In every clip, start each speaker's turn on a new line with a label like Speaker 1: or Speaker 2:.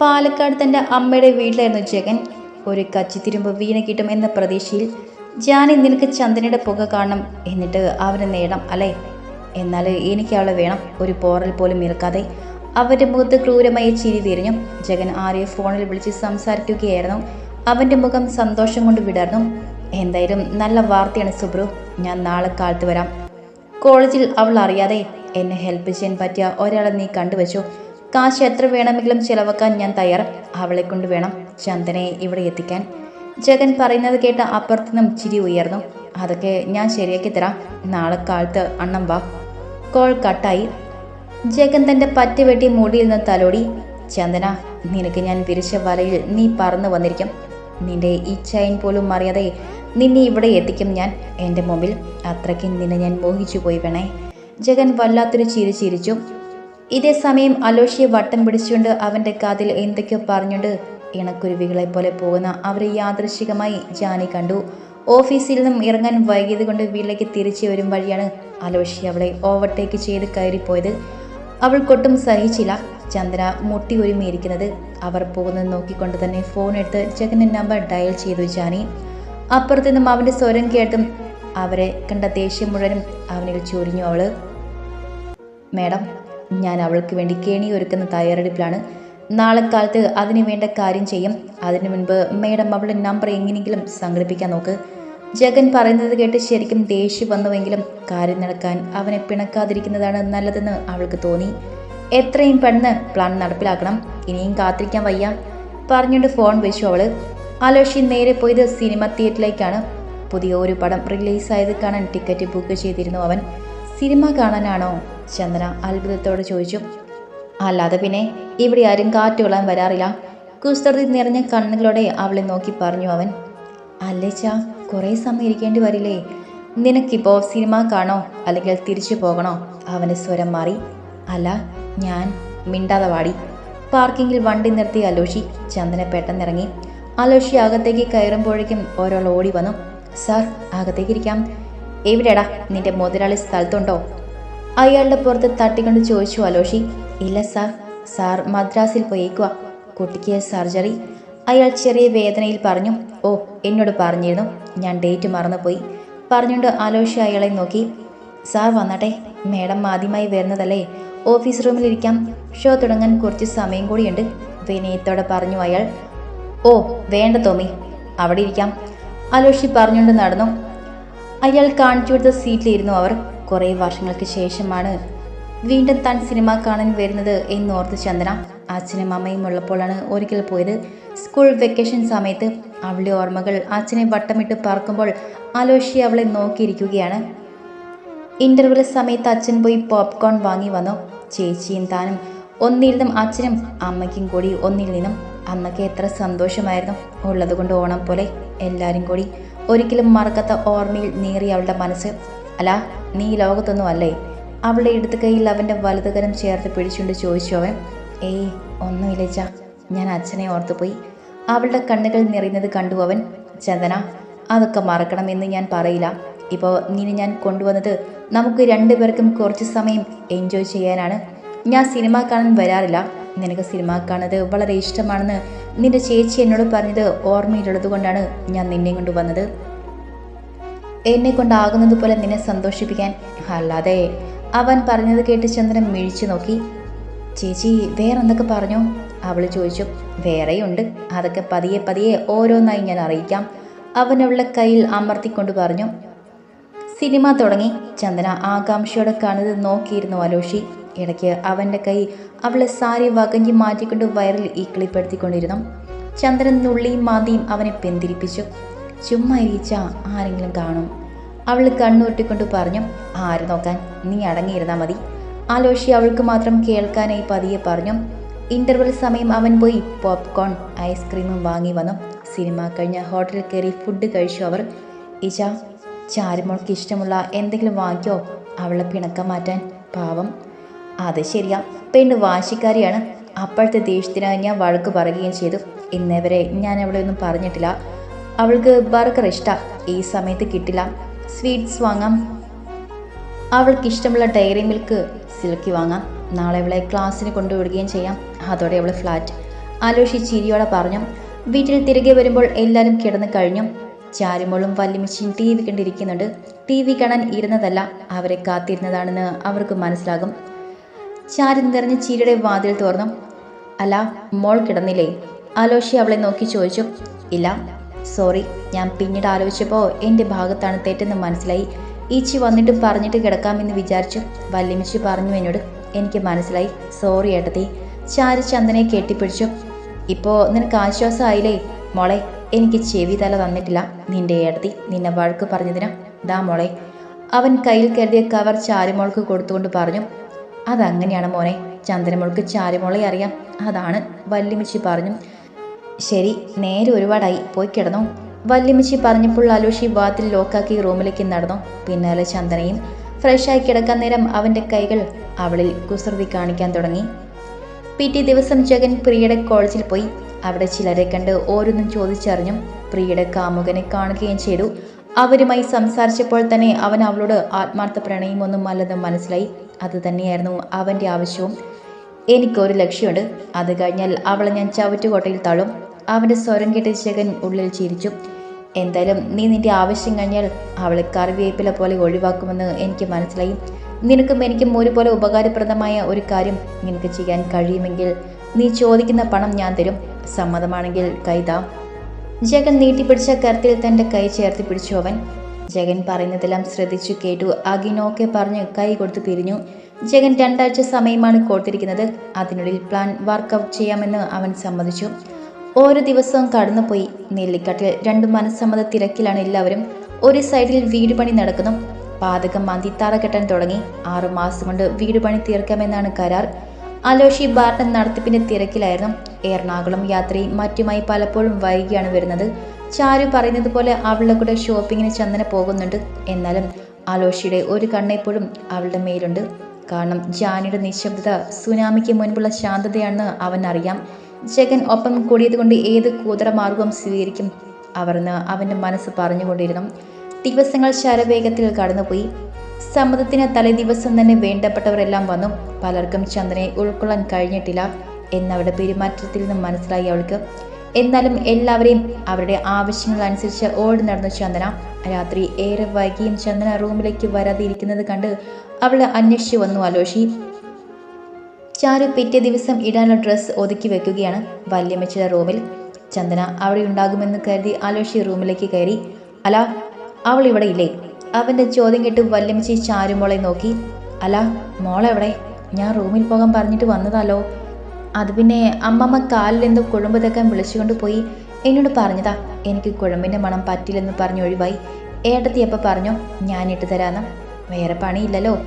Speaker 1: പാലക്കാട് തന്റെ അമ്മയുടെ വീട്ടിലായിരുന്നു ജഗൻ. ഒരു കച്ചിത്തിരുമ്പ് വീണ കിട്ടും എന്ന പ്രതീക്ഷയിൽ ജാനി നിനക്ക് ചന്ദനയുടെ പുക കാണണം എന്നിട്ട് അവനെ നേടാം അല്ലേ? എന്നാൽ എനിക്ക് അവളെ വേണം. ഒരു പോറൽ പോലും ഇറക്കാതെ. അവന്റെ മുഖത്ത് ക്രൂരമായി ചിരി തിരിഞ്ഞു ജഗൻ ആരെയും ഫോണിൽ വിളിച്ച് സംസാരിക്കുകയായിരുന്നു. അവന്റെ മുഖം സന്തോഷം കൊണ്ട് വിടർന്നു. എന്തായാലും നല്ല വാർത്തയാണ് സുബ്രു. ഞാൻ നാളെ കാലത്ത് വരാം. കോളേജിൽ അവൾ അറിയാതെ എന്നെ ഹെൽപ്പ് ചെയ്യാൻ പറ്റിയ ഒരാളെ നീ കണ്ടുവച്ചു? കാശ് എത്ര വേണമെങ്കിലും ചിലവാക്കാൻ ഞാൻ തയ്യാർ. അവളെ കൊണ്ട് വേണം ചന്ദനെ ഇവിടെ എത്തിക്കാൻ. ജഗൻ പറയുന്നത് കേട്ട അപ്പുറത്തു നിന്നും ചിരി ഉയർന്നു. അതൊക്കെ ഞാൻ ശരിയാക്കി തരാം. നാളെ കാലത്ത് അണ്ണം വാ. കോൾ കട്ടായി. ജഗൻ തന്റെ പറ്റ് വെട്ടി മുടിയിൽ നിന്ന് തലോടി. ചന്ദന നിനക്ക് ഞാൻ വിരിച്ച വലയിൽ നീ പറന്നു വന്നിരിക്കും. നിന്റെ ഈ ചൈൻ പോലും അറിയാതെ നിന്നെ ഇവിടെ എത്തിക്കും ഞാൻ. എന്റെ മുമ്പിൽ അത്രയ്ക്ക് നിന്നെ ഞാൻ മോഹിച്ചു പോയി വേണേ. ജഗൻ വല്ലാത്തൊരു ചിരി ചിരിച്ചു. ഇതേ സമയം അലോഷിയെ വട്ടം പിടിച്ചുകൊണ്ട് അവന്റെ കാതിൽ എന്തൊക്കെയോ പറഞ്ഞുകൊണ്ട് ഇണക്കുരുവികളെ പോലെ പോകുന്ന അവരെ യാദൃശികമായി ജാനി കണ്ടു. ഓഫീസിൽ നിന്നും ഇറങ്ങാൻ വൈകിയത് കൊണ്ട് വീട്ടിലേക്ക് തിരിച്ചു വരും വഴിയാണ് അലോഷി അവളെ ഓവർടേക്ക് ചെയ്ത് കയറിപ്പോയത്. അവൾക്കൊട്ടും സഹിച്ചില്ല. ചന്ദ്ര മുട്ടി ഒരുമിയിരിക്കുന്നത് അവർ പോകുന്നത് നോക്കിക്കൊണ്ട് തന്നെ ഫോൺ എടുത്ത് ജഗന്റെ നമ്പർ ഡയൽ ചെയ്തു ജാനി. അപ്പുറത്തു നിന്നും അവന്റെ സ്വരം കേട്ടും അവരെ കണ്ട ദേഷ്യം മുഴുവനും അവനിൽ ചൊരിഞ്ഞു അവൾ. മേഡം ഞാൻ അവൾക്ക് വേണ്ടി കേണി ഒരുക്കുന്ന തയ്യാറെടുപ്പിലാണ്. നാളെ കാലത്ത് അതിന് വേണ്ട കാര്യം ചെയ്യും. അതിനു മുൻപ് മേഡം അവളുടെ നമ്പർ എങ്ങനെയെങ്കിലും സംഘടിപ്പിക്കാൻ നോക്ക്. ജഗൻ പറയുന്നത് കേട്ട് ശരിക്കും ദേഷ്യം വന്നുവെങ്കിലും കാര്യം നടക്കാൻ അവനെ പിണക്കാതിരിക്കുന്നതാണ് നല്ലതെന്ന് അവൾക്ക് തോന്നി. എത്രയും പെട്ടെന്ന് പ്ലാൻ നടപ്പിലാക്കണം. ഇനിയും കാത്തിരിക്കാൻ വയ്യ. പറഞ്ഞുകൊണ്ട് ഫോൺ വെച്ചു അവൾ. അലോഷി നേരെ പോയത് സിനിമ തിയേറ്ററിലേക്കാണ്. പുതിയ ഒരു പടം റിലീസായത് കാണാൻ ടിക്കറ്റ് ബുക്ക് ചെയ്തിരുന്നു അവൻ. സിനിമ കാണാനാണോ? ചന്ദ്ര അത്ഭുതത്തോടെ ചോദിച്ചു. അല്ലാതെ പിന്നെ ഇവിടെ ആരും കാറ്റ് കൊള്ളാൻ വരാറില്ല. കുസ്തൃതി നിറഞ്ഞ കണ്ണുകളോടെ അവളെ നോക്കി പറഞ്ഞു അവൻ. അല്ലേ ചാ കുറേ സമയം ഇരിക്കേണ്ടി വരില്ലേ? നിനക്കിപ്പോൾ സിനിമ കാണോ? അല്ലെങ്കിൽ തിരിച്ചു പോകണോ? അവന്റെ സ്വരം മാറി. അല്ല ഞാൻ മിണ്ടാതെ വാടി. പാർക്കിങ്ങിൽ വണ്ടി നിർത്തി അലോഷി. ചന്ദന പെട്ടെന്നിറങ്ങി. അലോഷി അകത്തേക്ക് കയറുമ്പോഴേക്കും ഒരാൾ ഓടി വന്നു. സാർ അകത്തേക്ക് ഇരിക്കാം. എവിടെടാ നിന്റെ മുതലാളി സ്ഥലത്തുണ്ടോ? അയാളുടെ പുറത്ത് തട്ടിക്കൊണ്ട് ചോദിച്ചു അലോഷി. ഇല്ല സാർ സാർ മദ്രാസിൽ പോയേക്കുക കുട്ടിക്ക് സർജറി. അയാൾ ചെറിയ വേദനയിൽ പറഞ്ഞു ഓ എന്നോട് പറഞ്ഞിരുന്നു. ഞാൻ ഡേറ്റ് മറന്നുപോയി. പറഞ്ഞുകൊണ്ട് അലോഷി അയാളെ നോക്കി. സാർ വന്നട്ടെ മേഡം ആദ്യമായി വരുന്നതല്ലേ. ഓഫീസ് റൂമിലിരിക്കാം ഷോ തുടങ്ങാൻ കുറച്ച് സമയം കൂടിയുണ്ട്. വിനയത്തോടെ പറഞ്ഞു അയാൾ ഓ വേണ്ട തോമി അവിടെ ഇരിക്കാം. അലോഷി പറഞ്ഞുകൊണ്ട് നടന്നു. അയാൾ കാണിച്ചു കൊടുത്ത സീറ്റിലിരുന്നു അവർ. കുറേ വർഷങ്ങൾക്ക് ശേഷമാണ് വീണ്ടും താൻ സിനിമ കാണാൻ വരുന്നത് എന്നോർത്ത് ചന്ദന. അച്ഛനും അമ്മയും ഉള്ളപ്പോഴാണ് ഒരിക്കൽ പോയത്. സ്കൂൾ വെക്കേഷൻ സമയത്ത് അവളുടെ ഓർമ്മകൾ അച്ഛനെ വട്ടമിട്ട് പറക്കുമ്പോൾ അലോഷി അവളെ നോക്കിയിരിക്കുകയാണ്. ഇന്റർവെൽ സമയത്ത് അച്ഛൻ പോയി പോപ്കോൺ വാങ്ങി വന്നു. ചേച്ചിയും താനും ഒന്നിൽ നിന്നും അച്ഛനും അമ്മയ്ക്കും കൂടി ഒന്നിൽ നിന്നും അന്നൊക്കെ എത്ര സന്തോഷമായിരുന്നു. ഉള്ളതുകൊണ്ട് ഓണം പോലെ എല്ലാവരും കൂടി ഒരിക്കലും മറക്കാത്ത ഓർമ്മയിൽ നേറി അവളുടെ മനസ്സ് അല്ല നീ ഈ ലോകത്തൊന്നും അല്ലേ? അവളുടെ ഇടത്ത് കൈയിൽ അവന്റെ വലതുകരം ചേർത്ത് പിടിച്ചുകൊണ്ട് ചോദിച്ചു അവൻ ഏയ് ഒന്നുമില്ലച്ച ഞാൻ അച്ഛനെ ഓർത്തുപോയി. അവളുടെ കണ്ണുകൾ നിറയുന്നത് കണ്ടു അവൻ ചന്ദന അതൊക്കെ മറക്കണമെന്ന് ഞാൻ പറയില്ല. ഇപ്പോൾ നിന്നെ ഞാൻ കൊണ്ടുവന്നത് നമുക്ക് രണ്ടുപേർക്കും കുറച്ച് സമയം എൻജോയ് ചെയ്യാനാണ്. ഞാൻ സിനിമ കാണാൻ വരാറില്ല. നിനക്ക് സിനിമ കാണുന്നത് വളരെ ഇഷ്ടമാണെന്ന് നിന്റെ ചേച്ചി എന്നോട് പറഞ്ഞത് ഓർമ്മയിലുള്ളത് കൊണ്ടാണ് ഞാൻ നിന്നെ കൊണ്ടുവന്നത് എന്നെ കൊണ്ടാകുന്നത് പോലെ നിന്നെ സന്തോഷിപ്പിക്കാൻ. അല്ലാതെ അവൻ പറഞ്ഞത് കേട്ട് ചന്ദ്രൻ മിഴിച്ചു നോക്കി. ചേച്ചി വേറെ എന്തൊക്കെ പറഞ്ഞു? അവൾ ചോദിച്ചു. വേറെയുണ്ട്. അതൊക്കെ പതിയെ പതിയെ ഓരോന്നായി ഞാൻ അറിയിക്കാം. അവൻ അവളുടെ കയ്യിൽ അമർത്തിക്കൊണ്ട് പറഞ്ഞു. സിനിമ തുടങ്ങി. ചന്ദന ആകാംക്ഷയോടെ കാണുന്നത് നോക്കിയിരുന്നു അലോഷി. ഇടയ്ക്ക് അവന്റെ കൈ അവളെ സാരി വകഞ്ഞി മാറ്റിക്കൊണ്ട് വയറിൽ ഈക്കിളിപ്പെടുത്തിക്കൊണ്ടിരുന്നു. ചന്ദ്രൻ നുള്ളിയും മാതിയും അവനെ പെന്തിരിപ്പിച്ചു. ചുമ്മാ ഇരിച്ച ആരെങ്കിലും കാണും. അവൾ കണ്ണുരുട്ടിക്കൊണ്ട് പറഞ്ഞു ആര് നോക്കാൻ? നീ അടങ്ങിയിരുന്നാൽ മതി. ആലോഷി അവൾക്ക് മാത്രം കേൾക്കാനായി പതിയെ പറഞ്ഞു ഇന്റർവെൽ സമയം അവൻ പോയി. പോപ്കോൺ ഐസ്ക്രീമും വാങ്ങി വന്നു. സിനിമ കഴിഞ്ഞ ഹോട്ടലിൽ കയറി ഫുഡ് കഴിച്ചു അവർ. ഇജ ചാരുമോൾക്ക് ഇഷ്ടമുള്ള എന്തെങ്കിലും വാങ്ങിക്കോ. അവളെ പിണക്കം മാറ്റാൻ. പാവം. അത് ശരിയാ. പെണ്ണ് വാശിക്കാരിയാണ്. അപ്പോഴത്തെ ദേഷ്യത്തിന് ഞാൻ വഴക്ക് പറയുകയും ചെയ്തു. ഇന്നേവരെ ഞാൻ അവളെ ഒന്നും പറഞ്ഞിട്ടില്ല. അവൾക്ക് ബർഗർ ഇഷ്ടം. ഈ സമയത്ത് കിട്ടില്ല. സ്വീറ്റ്സ് വാങ്ങാം. അവൾക്ക് ഇഷ്ടമുള്ള ഡയറി മിൽക്ക് സിൽക്കി വാങ്ങാം. നാളെ അവളെ ക്ലാസ്സിന് കൊണ്ടുവിടുകയും ചെയ്യാം. അതോടെ അവളെ ഫ്ലാറ്റ്. ആലോഷി ചിരിയോടെ പറഞ്ഞു വീട്ടിൽ തിരികെ വരുമ്പോൾ എല്ലാവരും കിടന്നു കഴിഞ്ഞു. ചാരുമോളും വല്യമിച്ചും ടി വി കണ്ടിരിക്കുന്നുണ്ട്. ടി വി കാണാൻ ഇരുന്നതല്ല അവരെ കാത്തിരുന്നതാണെന്ന് അവർക്ക് മനസ്സിലാകും. ചാരി നിറഞ്ഞ ചീരയുടെ വാതിൽ തുറന്നു. അല്ല മോൾ കിടന്നില്ലേ? ആലോഷി അവളെ നോക്കി ചോദിച്ചു. ഇല്ല. സോറി ഞാൻ പിന്നീട് ആലോചിച്ചപ്പോൾ എന്റെ ഭാഗത്താണ് തെറ്റെന്ന് മനസ്സിലായി. ഈച്ചി വന്നിട്ട് പറഞ്ഞിട്ട് കിടക്കാമെന്ന് വിചാരിച്ചു. വല്യമിച്ച് പറഞ്ഞു എന്നോട് എനിക്ക് മനസ്സിലായി. സോറി ഏട്ടത്തി. ചാരി ചന്ദനെ കെട്ടിപ്പിടിച്ചു. ഇപ്പോൾ നിനക്ക് ആശ്വാസമായില്ലേ? മോളെ എനിക്ക് ചെവി തല തന്നിട്ടില്ല. നിന്റെ ഏടത്തി നിന്നെ വഴക്ക് പറഞ്ഞതിന്. ദാ മോളെ. അവൻ കയ്യിൽ കരുതിയ കവർ ചാരുമോൾക്ക് കൊടുത്തുകൊണ്ട് പറഞ്ഞു അതങ്ങനെയാണ് മോനെ. ചന്ദനമോൾക്ക് ചാരുമോളെ അറിയാം. അതാണ് വല്യമിച്ചി പറഞ്ഞു. ശരി നേരെ ഒരുപാടായി. പോയി കിടന്നു. വല്യമ്മച്ചി പറഞ്ഞപ്പോൾ അലോഷി വാതിൽ ലോക്കാക്കി റൂമിലേക്ക് നടന്നു. പിന്നാലെ ചന്ദനയും ഫ്രഷായി കിടക്കാൻ നേരം അവന്റെ കൈകൾ അവളിൽ കുസൃതി കാണിക്കാൻ തുടങ്ങി. പിറ്റേ ദിവസം ജഗൻ പ്രിയയുടെ കോളേജിൽ പോയി. അവിടെ ചിലരെ കണ്ട് ഓരോന്നും ചോദിച്ചറിഞ്ഞു പ്രിയയുടെ കാമുകനെ കാണുകയും ചെയ്തു. അവരുമായി സംസാരിച്ചപ്പോൾ തന്നെ അവൻ അവളോട് ആത്മാർത്ഥ പ്രണയമൊന്നും അല്ലെന്ന് മനസ്സിലായി. അത് തന്നെയായിരുന്നു അവന്റെ ആവശ്യവും. എനിക്കൊരു ലക്ഷ്യമുണ്ട്. അത് കഴിഞ്ഞാൽ അവളെ ഞാൻ ചവറ്റുകോട്ടയിൽ തള്ളും. അവന്റെ സ്വരം കേട്ട് ജഗൻ ഉള്ളിൽ ചിരിച്ചു. എന്തായാലും നീ നിന്റെ ആവശ്യം കഴിഞ്ഞാൽ അവളെ കറിവേപ്പില പോലെ ഒഴിവാക്കുമെന്ന് എനിക്ക് മനസ്സിലായി. നിനക്കും എനിക്കും ഒരുപോലെ ഉപകാരപ്രദമായ ഒരു കാര്യം നിനക്ക് ചെയ്യാൻ കഴിയുമെങ്കിൽ നീ ചോദിക്കുന്ന പണം ഞാൻ തരും. സമ്മതമാണെങ്കിൽ കൈതാം ജഗൻ നീട്ടിപ്പിടിച്ച കരത്തിൽ തന്റെ കൈ ചേർത്തി പിടിച്ചു അവൻ. ജഗൻ പറയുന്നതെല്ലാം ശ്രദ്ധിച്ചു കേട്ടു. അഗിനോക്കെ പറഞ്ഞ് കൈ കൊടുത്തു പിരിഞ്ഞു. ജഗൻ രണ്ടാഴ്ച സമയമാണ് കൊടുത്തിരിക്കുന്നത് അതിനുള്ളിൽ പ്ലാൻ വർക്കൗട്ട് ചെയ്യാമെന്ന് അവൻ സമ്മതിച്ചു. ഓരോ ദിവസവും കടന്നുപോയി നെല്ലിക്കാട്ടിൽ രണ്ടു മനസ്സമ്മത തിരക്കിലാണ് എല്ലാവരും. ഒരു സൈഡിൽ വീട് പണി നടക്കുന്നു. പാതകം മന്തിത്താറ തറ കെട്ടാൻ തുടങ്ങി. ആറു മാസം കൊണ്ട് വീട് പണി തീർക്കാമെന്നാണ് കരാർ. അലോഷി ബാർട്ടൻ നടത്തിപ്പിന്റെ തിരക്കിലായിരുന്നു. എറണാകുളം യാത്രയും മറ്റുമായി പലപ്പോഴും വൈകിയാണ് വരുന്നത്. ചാരു പറയുന്നത് പോലെ അവളുടെ കൂടെ ഷോപ്പിങ്ങിന് ചന്ദന പോകുന്നുണ്ട്. എന്നാലും അലോഷിയുടെ ഒരു കണ്ണെപ്പോഴും അവളുടെ മേലുണ്ട്. കാരണം ജാനിയുടെ നിശബ്ദത സുനാമിക്ക് മുൻപുള്ള ശാന്തതയാണെന്ന് അവൻ അറിയാം ജഗൻ ഒപ്പം കൂടിയതുകൊണ്ട് ഏത് കൂതറമാർഗവും സ്വീകരിക്കും. അവർന്ന് അവന്റെ മനസ്സ് പറഞ്ഞുകൊണ്ടിരുന്നു. ദിവസങ്ങൾ ശരവേഗത്തിൽ കടന്നുപോയി. സമ്മതത്തിന് തലേ ദിവസം തന്നെ വേണ്ടപ്പെട്ടവരെല്ലാം വന്നു. പലർക്കും ചന്ദ്രനെ ഉൾക്കൊള്ളാൻ കഴിഞ്ഞിട്ടില്ല എന്നവരുടെ പെരുമാറ്റത്തിൽ നിന്നും മനസ്സിലായി അവൾക്ക്. എന്നാലും എല്ലാവരെയും അവരുടെ ആവശ്യങ്ങൾ അനുസരിച്ച് ഓടി നടന്നു ചന്ദന. രാത്രി ഏറെ വൈകിയും ചന്ദന റൂമിലേക്ക് വരാതിരിക്കുന്നത് കണ്ട് അവൾ അന്വേഷിച്ചു വന്നു അലോഷി. ചാരു പിറ്റേ ദിവസം ഇടാനുള്ള ഡ്രസ്സ് ഒതുക്കി വെക്കുകയാണ്. വല്യമ്മച്ചിയുടെ റൂമിൽ. ചന്ദന അവിടെ ഉണ്ടാകുമെന്ന് കരുതി ആലോഷി റൂമിലേക്ക് കയറി. അല അവൾ ഇവിടെ ഇല്ലേ? അവന്റെ ചോദ്യം കേട്ട് വല്യമ്മച്ചി ചാരുമോളെ നോക്കി. അല മോളെവിടെ? ഞാൻ റൂമിൽ പോകാൻ പറഞ്ഞിട്ട് വന്നതാലോ? അത് പിന്നെ അമ്മമ്മ കാലിൽ എന്തോ കുഴമ്പ് വിളിച്ചുകൊണ്ട് പോയി. എന്നോട് പറഞ്ഞതാ. എനിക്ക് കുഴമ്പിന്റെ മണം പറ്റില്ലെന്ന് പറഞ്ഞ് ഒഴിവായി. ഏട്ടത്തി എപ്പോൾ പറഞ്ഞു ഞാൻ ഇട്ട് തരാന്ന്. വേറെ പണിയില്ലല്ലോ.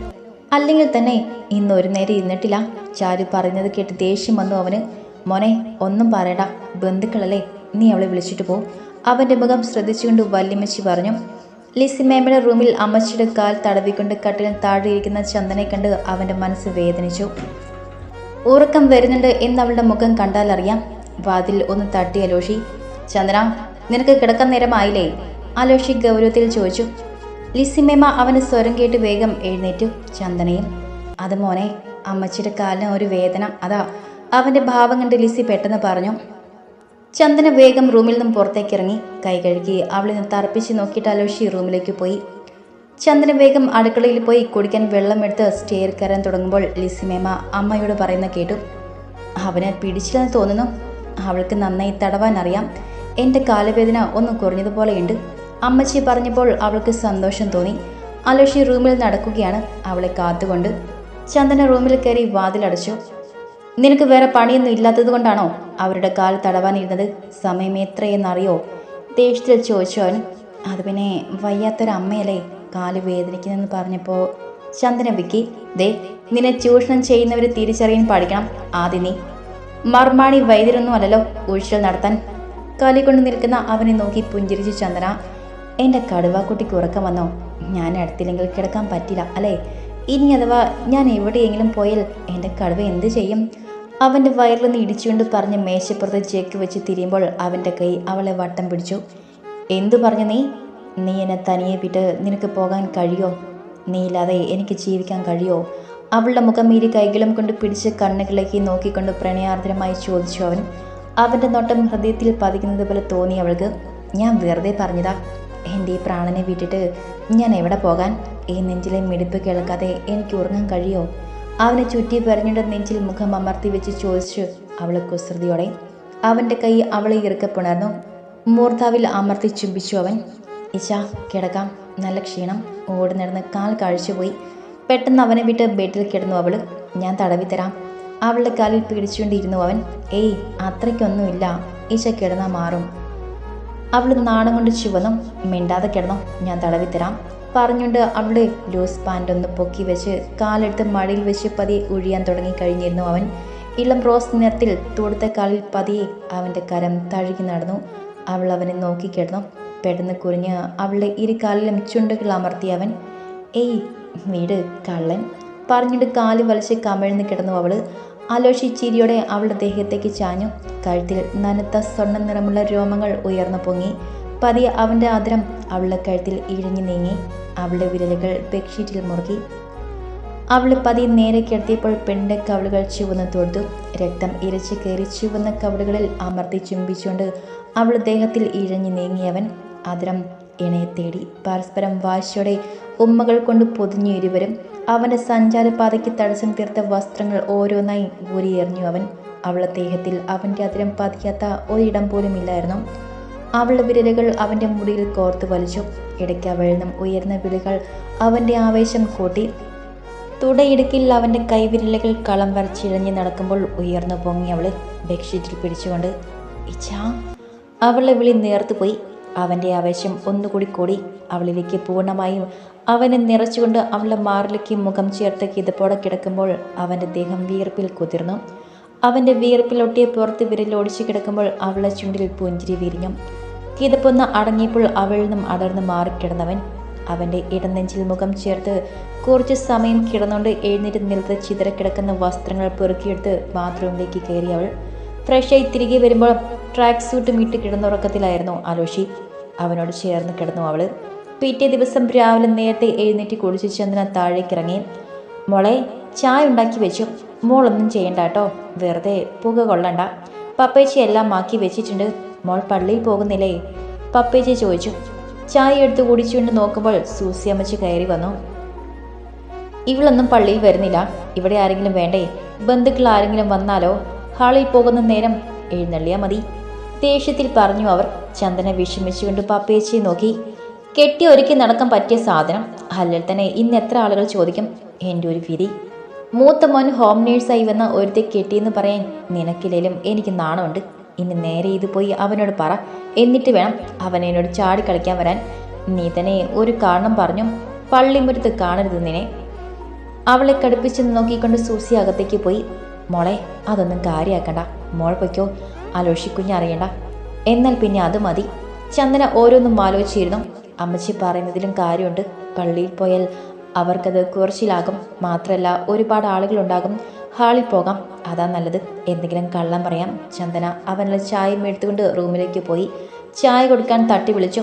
Speaker 1: അല്ലെങ്കിൽ തന്നെ ഇന്ന് ഒരു നേരം ഇരുന്നിട്ടില്ല. ചാരു പറഞ്ഞത് കേട്ട് ദേഷ്യം വന്നു അവന്. മോനെ ഒന്നും പറയണ്ട. ബന്ധുക്കളല്ലേ? നീ അവളെ വിളിച്ചിട്ട് പോ. അവന്റെ മുഖം ശ്രദ്ധിച്ചുകൊണ്ട് വല്യമ്മച്ചി പറഞ്ഞു. ലിസി മേമയുടെ റൂമിൽ അമ്മച്ചിയുടെ കാൽ തടവിക്കൊണ്ട് കട്ടിലിന് താഴെയിരിക്കുന്ന ചന്ദനെ കണ്ട് അവന്റെ മനസ്സ് വേദനിച്ചു. ഉറക്കം വരുന്നുണ്ട് എന്ന് അവളുടെ മുഖം കണ്ടാലറിയാം വാതിൽ ഒന്ന് തട്ടി അലോഷി. ചന്ദന നിനക്ക് കിടക്കാൻ നേരമായില്ലേ? അലോഷി ഗൗരവത്തിൽ ചോദിച്ചു. ലിസിമേമ അവന് സ്വരം കേട്ട് വേഗം എഴുന്നേറ്റു. ചന്ദനയും അത് മോനെ അമ്മച്ചിയുടെ കാലിന് ഒരു വേദന. അതാ. അവന്റെ ഭാവം കണ്ട് ലിസി പെട്ടെന്ന് പറഞ്ഞു ചന്ദന വേഗം റൂമിൽ നിന്നും പുറത്തേക്ക് ഇറങ്ങി. കൈ കഴുകി അവളിൽ നിന്ന് തറപ്പിച്ച് നോക്കിയിട്ട് അലോഷി റൂമിലേക്ക് പോയി. ചന്ദന വേഗം അടുക്കളയിൽ പോയി കുടിക്കാൻ വെള്ളമെടുത്ത് സ്റ്റെയർ കയറാൻ തുടങ്ങുമ്പോൾ ലിസിമേമ അമ്മയോട് പറയുന്ന കേട്ടു അവന് പിടിച്ചില്ലെന്ന് തോന്നുന്നു. അവൾക്ക് നന്നായി തടവാൻ അറിയാം. എന്റെ കാലുവേദന ഒന്ന് കുറഞ്ഞതുപോലെയുണ്ട് അമ്മച്ചി പറഞ്ഞപ്പോൾ അവൾക്ക് സന്തോഷം തോന്നി. അലോഷി റൂമിൽ നടക്കുകയാണ് അവളെ കാത്തുകൊണ്ട്. ചന്ദന റൂമിൽ കയറി വാതിലടച്ചു. നിനക്ക് വേറെ പണിയൊന്നും ഇല്ലാത്തത് കൊണ്ടാണോ അവരുടെ കാൽ തടവാനിരുന്നത്? സമയം എത്രയെന്നറിയോ? ദേഷ്യത്തിൽ ചോദിച്ചു അവൻ. അത് പിന്നെ വയ്യാത്തൊരമ്മയല്ലേ കാൽ വേദനിക്കുന്നെന്ന് പറഞ്ഞപ്പോൾ ചന്ദന വിക്കി. ദേ നിന്നെ ചൂഷണം ചെയ്യുന്നവരെ തിരിച്ചറിയാൻ പഠിക്കണം ആദ്യം നീ. മർമാണി വൈദ്യരൊന്നും അല്ലല്ലോ ഉഴിച്ചിൽ നടത്താൻ. കാലി കൊണ്ട് നിൽക്കുന്ന അവനെ നോക്കി പുഞ്ചിരിച്ചു ചന്ദന. എന്റെ കടുവാക്കുട്ടിക്ക് ഉറക്കം വന്നോ? ഞാൻ അടുത്തില്ലെങ്കിൽ കിടക്കാൻ പറ്റില്ല അല്ലേ? ഇനി അഥവാ ഞാൻ എവിടെയെങ്കിലും പോയാൽ എന്റെ കടുവ എന്ത് ചെയ്യും? അവന്റെ വയറിൽ നിന്ന് ഇടിച്ചുകൊണ്ട് പറഞ്ഞ് മേശപ്പുറത്ത് ചേക്ക് വെച്ച് തിരിയുമ്പോൾ അവന്റെ കൈ അവളെ വട്ടം പിടിച്ചു. എന്തു പറഞ്ഞു നീ? നീ എന്നെ തനിയെ വിട്ട് നിനക്ക് പോകാൻ കഴിയോ? നീ ഇല്ലാതെ എനിക്ക് ജീവിക്കാൻ കഴിയോ? അവളുടെ മുഖം ഇരു കൈകളും കൊണ്ട് പിടിച്ച് കണ്ണുകളിലേക്ക് നോക്കിക്കൊണ്ട് പ്രണയാർദ്രമായി ചോദിച്ചു അവൻ. അവന്റെ നോട്ടം ഹൃദയത്തിൽ പതിക്കുന്നത് പോലെ തോന്നി അവൾക്ക്. ഞാൻ വെറുതെ പറഞ്ഞതാ. എന്റെ ഈ പ്രാണനെ വിട്ടിട്ട് ഞാൻ എവിടെ പോകാൻ? ഈ നെഞ്ചിലെ മിടിപ്പ് കേൾക്കാതെ എനിക്ക് ഉറങ്ങാൻ കഴിയോ? അവനെ ചുറ്റി പറഞ്ഞിട്ട് നെഞ്ചിൽ മുഖം അമർത്തി വെച്ച് ചോദിച്ചു അവൾ കുസൃതിയോടെ അവന്റെ കൈ അവളെ ഇറക്കപ്പെണർന്നു പുണർന്നു. മൂർധാവിൽ അമർത്തി ചുംബിച്ചു അവൻ. ഇശാ കിടക്കാം. നല്ല ക്ഷീണം. ഓടി നടന്ന് കാൽ കഴിച്ചുപോയി പെട്ടെന്ന് അവനെ വിട്ട് ബെഡിൽ കിടന്നു അവൾ ഞാൻ തടവി തരാം. അവളുടെ കാലിൽ പിടിച്ചുകൊണ്ടിരുന്നു അവൻ. ഏയ് അത്രയ്ക്കൊന്നുമില്ല. ഈശ കിടന്നാൽ മാറും. അവൾ നാണം കൊണ്ട് ചുവന്നും മിണ്ടാതെ കിടന്നു. ഞാൻ തടവി തരാം. പറഞ്ഞുകൊണ്ട് അവളുടെ ലൂസ് പാന്റ് ഒന്ന് പൊക്കി വെച്ച് കാലെടുത്ത് മഴയിൽ വെച്ച് പതിയെ ഒഴിയാൻ തുടങ്ങി കഴിഞ്ഞിരുന്നു അവൻ. ഇളം റോസ് നിറത്തിൽ തൊടുത്ത കാലിൽ പതിയെ അവന്റെ കരം തഴുകി നടന്നു. അവൾ അവനെ നോക്കിക്കിടന്നു പെട്ടെന്ന് കുറിഞ്ഞ് അവളുടെ ഇരു കാലിലും ചുണ്ടുകൾ അമർത്തി അവൻ. ഏയ് വീട് കള്ളൻ പറഞ്ഞിട്ട് കാൽ വലിച്ച് കമിഴ്ന്ന് കിടന്നു അവൾ. ആലോചി ചിരിയോടെ അവളുടെ ദേഹത്തേക്ക് ചാഞ്ഞു. കഴുത്തിൽ നനുത്ത സ്വർണ നിറമുള്ള രോമങ്ങൾ ഉയർന്നു പൊങ്ങി. പതിയെ അവന്റെ ആദരം അവളുടെ കഴുത്തിൽ ഇഴഞ്ഞു നീങ്ങി. അവളുടെ വിരലുകൾ ബെഡ്ഷീറ്റിൽ മുറുകി. അവൾ പതി നേരെ കിടത്തിയപ്പോൾ പെണ്ണിന്റെ കവളുകൾ ചുവന്ന് തൊടുത്തു രക്തം ഇരച്ചു കയറി ചുവന്ന കവളുകളിൽ അമർത്തി ചുംബിച്ചുകൊണ്ട് അവൾ ദേഹത്തിൽ ഇഴഞ്ഞു നീങ്ങിയവൻ അതിരം ഇണയെ തേടി പരസ്പരം വാശിയോടെ ഉമ്മകൾ കൊണ്ട് പൊതിഞ്ഞു ഇരുവരും അവന്റെ സഞ്ചാരപാതയ്ക്ക് തടസ്സം തീർത്ത വസ്ത്രങ്ങൾ ഓരോന്നായി ഊരിയെറിഞ്ഞു അവൻ. അവളുടെ ദേഹത്തിൽ അവന്റെ അതിരം പതിയാത്ത ഒരിടം പോലും ഇല്ലായിരുന്നു. അവളുടെ വിരലുകൾ അവന്റെ മുടിയിൽ കോർത്തു വലിച്ചു. ഇടയ്ക്ക് അവളിൽ ഉയർന്ന വിളികൾ അവന്റെ ആവേശം കൂട്ടി. തുടയിടുക്കിൽ അവന്റെ കൈവിരലുകൾ കളം വരച്ചിഴഞ്ഞ് നടക്കുമ്പോൾ ഉയർന്നു പൊങ്ങി അവളെ ബെഡ്ഷീറ്റിൽ പിടിച്ചുകൊണ്ട് ഇച്ഛാ. അവളുടെ വിളി നേർത്തുപോയി. അവന്റെ ആവേശം ഒന്നുകൂടി കൂടി അവളിലേക്ക് പൂർണമായും അവനെ നിറച്ചുകൊണ്ട് അവളുടെ മാറിലേക്ക് മുഖം ചേർത്ത് കിതപ്പോടെ കിടക്കുമ്പോൾ അവന്റെ ദേഹം വിയർപ്പിൽ കുതിർന്നു. അവന്റെ വിയർപ്പിലൊട്ടിയ പുറത്ത് വിരലോടിച്ചു കിടക്കുമ്പോൾ അവളുടെ ചുണ്ടിൽ പുഞ്ചിരി വിരിഞ്ഞു. കിതപ്പൊന്ന് അടങ്ങിയപ്പോൾ അവളിൽ നിന്നും അടർന്ന് മാറിക്കിടന്നവൻ. അവന്റെ ഇടനെഞ്ചിൽ മുഖം ചേർത്ത് കുറച്ച് സമയം കിടന്നുകൊണ്ട് എഴുന്നേറ്റ് നിലത്ത് ചിതറക്കിടക്കുന്ന വസ്ത്രങ്ങൾ പെറുക്കിയെടുത്ത് ബാത്റൂമിലേക്ക് കയറി അവൾ. ഫ്രഷായി തിരികെ വരുമ്പോൾ ട്രാക്ക് സൂട്ടും ഇട്ട് കിടന്നുറക്കത്തിലായിരുന്നു അലോഷി. അവനോട് ചേർന്ന് കിടന്നു അവൾ പിറ്റേ ദിവസം രാവിലെ നേരത്തെ എഴുന്നേറ്റ് കുളിച്ച് താഴേക്ക് താഴേക്കിറങ്ങി മോളെ ചായ ഉണ്ടാക്കി വെച്ചു. മോളൊന്നും ചെയ്യണ്ട കേട്ടോ വെറുതെ പുക കൊള്ളണ്ട. പപ്പേച്ചി എല്ലാം ആക്കി വെച്ചിട്ടുണ്ട്. മോൾ പള്ളിയിൽ പോകുന്നില്ലേ? പപ്പേച്ചി ചോദിച്ചു. ചായ എടുത്ത് കുടിച്ചുകൊണ്ട് നോക്കുമ്പോൾ സൂസി അമ്മച്ചി കയറി വന്നു. ഇവളൊന്നും പള്ളിയിൽ വരുന്നില്ല. ഇവിടെ ആരെങ്കിലും വേണ്ടേ? ബന്ധുക്കൾ ആരെങ്കിലും വന്നാലോ? ഹാളിൽ പോകുന്ന നേരം എഴുന്നള്ളിയാ മതി. ദേഷ്യത്തിൽ പറഞ്ഞു അവർ. ചന്ദന വിഷമിച്ചുകൊണ്ട് പപ്പേച്ചിയെ നോക്കി. കെട്ടി ഒരുക്കി നടക്കാൻ പറ്റിയ സാധനം. അല്ലെങ്കിൽ തന്നെ ഇന്ന് എത്ര ആളുകൾ ചോദിക്കും എന്റെ ഒരു വിധി. മൂത്ത മോൻ ഹോം നേഴ്സായി വന്ന ഒരുത്തെ കെട്ടിയെന്ന് പറയാൻ നിനക്കില്ലേലും എനിക്ക് നാണമുണ്ട്. ഇനി നേരെ ഇത് പോയി അവനോട് പറ. എന്നിട്ട് വേണം അവൻ എന്നോട് ചാടി കളിക്കാൻ വരാൻ. നീ തന്നെ ഒരു കാരണം പറഞ്ഞു. പള്ളിമുരത്ത് കാണരുത് നിന്നെ. അവളെ കടുപ്പിച്ച് നോക്കിക്കൊണ്ട് സൂസി അകത്തേക്ക് പോയി. മോളെ അതൊന്നും കാര്യമാക്കണ്ട മോൾ പൊയ്ക്കോ. അലോഷിക്കുഞ്ഞറിയണ്ട എന്നാൽ പിന്നെ അത് മതി. ചന്ദന ഓരോന്നും ആലോചിച്ചിരുന്നു. അമ്മച്ചി പറയുന്നതിലും കാര്യമുണ്ട്. പള്ളിയിൽ പോയാൽ അവർക്കത് കുറച്ചിലാകും. മാത്രമല്ല ഒരുപാട് ആളുകളുണ്ടാകും. ഹാളിൽ പോകാം. അതാ നല്ലത്. എന്തെങ്കിലും കള്ളം പറയാം. ചന്ദന അവനുള്ള ചായ എടുത്തുകൊണ്ട് റൂമിലേക്ക് പോയി. ചായ കൊടുക്കാൻ തട്ടി വിളിച്ചു.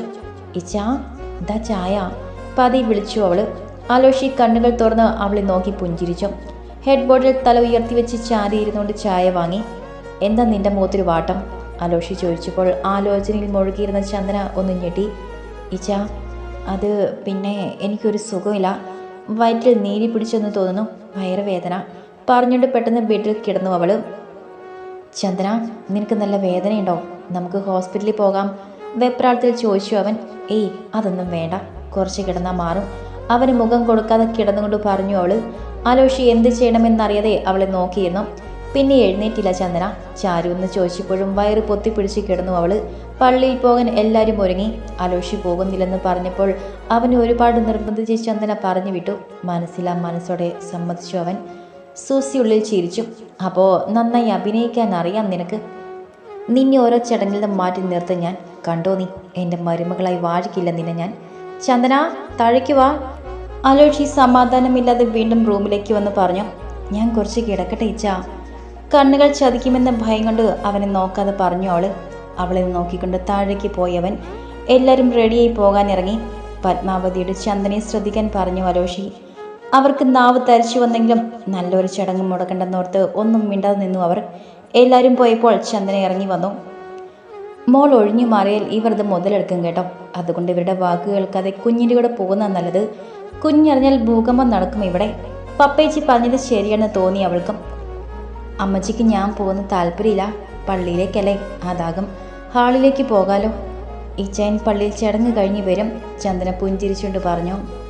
Speaker 1: ഇച്ചാ ഇതാ ചായ. പതി വിളിച്ചു അവൾ. ആലോഷി കണ്ണുകൾ തുറന്ന് അവളെ നോക്കി പുഞ്ചിരിച്ചു. ഹെഡ് ബോർഡിൽ തല ഉയർത്തി വെച്ച് ചാരിയിരുന്നുകൊണ്ട് ചായ വാങ്ങി. എന്താ നിന്റെ മുഖത്തൊരു വാട്ടം? അലോഷി ചോദിച്ചപ്പോൾ ആലോചനയിൽ മുഴുകിയിരുന്ന ചന്ദന ഒന്ന് ഞെട്ടി. ഇച്ച അത് പിന്നെ എനിക്കൊരു സുഖമില്ല. വയറ്റിൽ നീരി പിടിച്ചെന്ന് തോന്നുന്നു. വയറുവേദന പറഞ്ഞുകൊണ്ട് പെട്ടെന്ന് ബെഡിൽ കിടന്നു അവൾ. ചന്ദന നിനക്ക് നല്ല വേദനയുണ്ടോ? നമുക്ക് ഹോസ്പിറ്റലിൽ പോകാം. വെപ്രാളത്തിൽ ചോദിച്ചു അവൻ. ഏയ് അതൊന്നും വേണ്ട. കുറച്ച് കിടന്നാൽ മാറും. അവന് മുഖം കൊടുക്കാതെ കിടന്നുകൊണ്ട് പറഞ്ഞു അവൾ. ആലോഷി എന്ത് ചെയ്യണമെന്നറിയാതെ അവളെ നോക്കിയിരുന്നു. പിന്നെ എഴുന്നേറ്റില്ല ചന്ദന. ചാരു എന്ന് ചോദിച്ചപ്പോഴും വയറ് പൊത്തിപ്പിടിച്ച് കിടന്നു അവൾ. പള്ളിയിൽ പോകാൻ എല്ലാവരും ഒരുങ്ങി. അലോഷി പോകുന്നില്ലെന്ന് പറഞ്ഞപ്പോൾ അവന് ഒരുപാട് നിർബന്ധിച്ച് ചന്ദന പറഞ്ഞു വിട്ടു. മനസ്സിലാ മനസ്സോടെ സമ്മതിച്ചു അവൻ. സൂസി ഉള്ളിൽ ചിരിച്ചു. അപ്പോൾ നന്നായി അഭിനയിക്കാൻ അറിയാം നിനക്ക്. നിന്നെ ഓരോ ചടങ്ങിൽ നിന്ന് മാറ്റി നിർത്തും ഞാൻ. കണ്ടോ നീ എന്റെ മരുമകളായി വാഴിക്കില്ല നിന്നെ ഞാൻ. ചന്ദന താഴേക്ക് വാ. അലോഷി സമാധാനമില്ലാതെ വീണ്ടും റൂമിലേക്ക് വന്ന് പറഞ്ഞു ഞാൻ കുറച്ച് കിടക്കട്ടെ ഇച്ച. കണ്ണുകൾ ചതിക്കുമെന്ന ഭയം കൊണ്ട് അവനെ നോക്കാതെ പറഞ്ഞു അവൾ അവളെ നോക്കിക്കൊണ്ട് താഴേക്ക് പോയവൻ എല്ലാവരും റെഡിയായി പോകാനിറങ്ങി പത്മാവതിയുടെ ചന്ദനെ ശ്രദ്ധിക്കാൻ പറഞ്ഞു അലോഷി. അവർക്ക് നാവ് തരിച്ചു വന്നെങ്കിലും നല്ലൊരു ചടങ്ങ് മുടക്കണ്ടെന്നോർത്ത് ഒന്നും മിണ്ടാതെ നിന്നു അവർ. എല്ലാവരും പോയപ്പോൾ ചന്ദന ഇറങ്ങി വന്നു. മോൾ ഒഴിഞ്ഞു മാറിയാൽ ഇവർ ഇത് മുതലെടുക്കും കേട്ടോ. അതുകൊണ്ട് ഇവരുടെ വാക്ക് കേൾക്കാതെ കുഞ്ഞിന്റെ കൂടെ പോകുന്ന നല്ലത്. കുഞ്ഞറിഞ്ഞാൽ ഭൂകമ്പം നടക്കും ഇവിടെ. പപ്പേച്ചി പറഞ്ഞത് ശരിയാണെന്ന് തോന്നി അവൾക്കും. അമ്മച്ചിക്ക് ഞാൻ പോകുന്ന താല്പര്യമില്ല. പള്ളിയിലേക്കല്ലേ? അതാകും. ഹാളിലേക്ക് പോകാലോ. ഇച്ചയൻ പള്ളിയിൽ ചടങ്ങ് കഴിഞ്ഞ് വരും. ചന്ദന പുഞ്ചിരിച്ചുകൊണ്ട് പറഞ്ഞു.